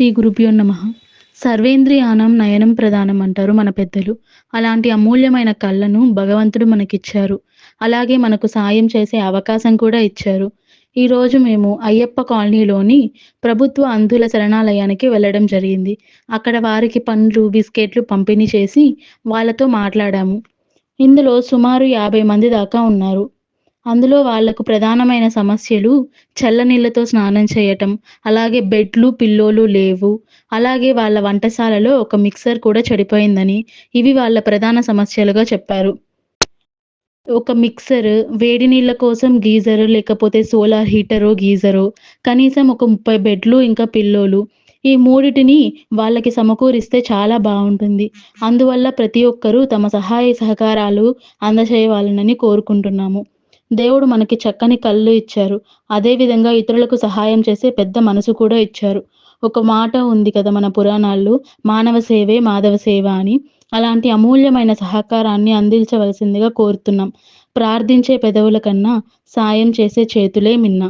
శ్రీ గురుభ్యో నమ. సర్వేంద్రియానం నయనం ప్రధానం అంటారు మన పెద్దలు. అలాంటి అమూల్యమైన కళ్ళను భగవంతుడు మనకిచ్చారు. అలాగే మనకు సాయం చేసే అవకాశం కూడా ఇచ్చారు. ఈరోజు మేము అయ్యప్ప కాలనీలోని ప్రభుత్వ అంధుల శరణాలయానికి వెళ్ళడం జరిగింది. అక్కడ వారికి పండ్లు బిస్కెట్లు పంపిణీ చేసి వాళ్ళతో మాట్లాడాము. ఇందులో సుమారు యాభై మంది దాకా ఉన్నారు. అందులో వాళ్ళకు ప్రధానమైన సమస్యలు చల్లనీళ్ళతో స్నానం చేయటం అలాగే బెడ్లు పిల్లోలు లేవు. అలాగే వాళ్ళ వంటశాలలో ఒక మిక్సర్ కూడా చెడిపోయిందని ఇవి వాళ్ళ ప్రధాన సమస్యలుగా చెప్పారు. ఒక మిక్సర్ వేడి నీళ్ళ కోసం గీజరు లేకపోతే సోలార్ హీటరో గీజరో కనీసం ఒక ముప్పై బెడ్లు ఇంకా పిల్లోలు ఈ మూడిటిని వాళ్ళకి సమకూరిస్తే చాలా బాగుంటుంది. అందువల్ల ప్రతి ఒక్కరూ తమ సహాయ సహకారాలు అందచేయవాలనని కోరుకుంటున్నాము. దేవుడు మనకి చక్కని కళ్ళు ఇచ్చారు. అదేవిధంగా ఇతరులకు సహాయం చేసే పెద్ద మనసు కూడా ఇచ్చారు. ఒక మాట ఉంది కదా మన పురాణాల్లో మానవ సేవే మాధవ సేవ అని. అలాంటి అమూల్యమైన సహకారాన్ని అందించవలసిందిగా కోరుతున్నాం. ప్రార్థించే పెదవుల కన్నా సాయం చేసే చేతులే మిన్న.